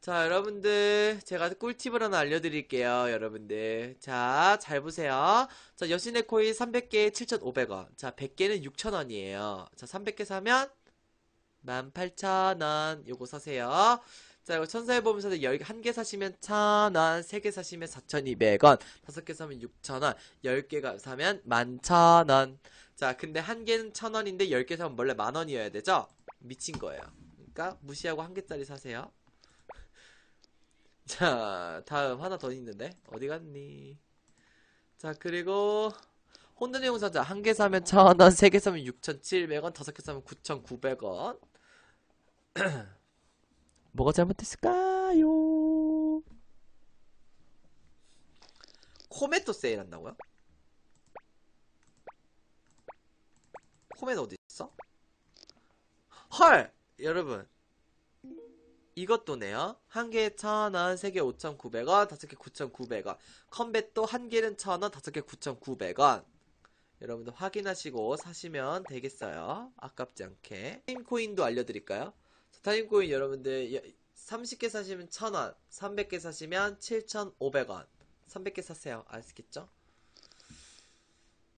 자, 여러분들, 제가 꿀팁을 하나 알려드릴게요, 여러분들. 자, 잘 보세요. 자, 여신의 코인 300개에 7,500원. 자, 100개는 6,000원이에요. 자, 300개 사면 18,000원. 요거 사세요. 자, 이거 천사의 10개, 1개 사시면 1,000원, 3개 사시면 4,200원, 5개 사면 6,000원, 10개가 사면 11,000원. 자, 근데 1개는 1,000원인데 10개 사면 원래 만원이어야 되죠? 미친 거예요. 그러니까 무시하고 1개짜리 사세요. 자, 다음 하나 더 있는데 어디 갔니? 자, 그리고 혼돈의 용사자 한 개 사면 1,000원, 세 개 사면 6,700원, 다섯 개 사면 9,900원. 뭐가 잘못됐을까요? 코메토 세일 한다고요? 코메토 어디 있어? 헐! 여러분 이것도네요. 한 개에 1,000원, 세 개 5,900원, 다섯 개 9,900원. 컴뱃도 한 개는 1,000원, 다섯 개 9,900원. 여러분들 확인하시고 사시면 되겠어요. 아깝지 않게. 타임코인도 알려드릴까요? 자, 타임코인 여러분들 30개 사시면 1,000원, 300개 사시면 7,500원. 300개 사세요. 아시겠죠?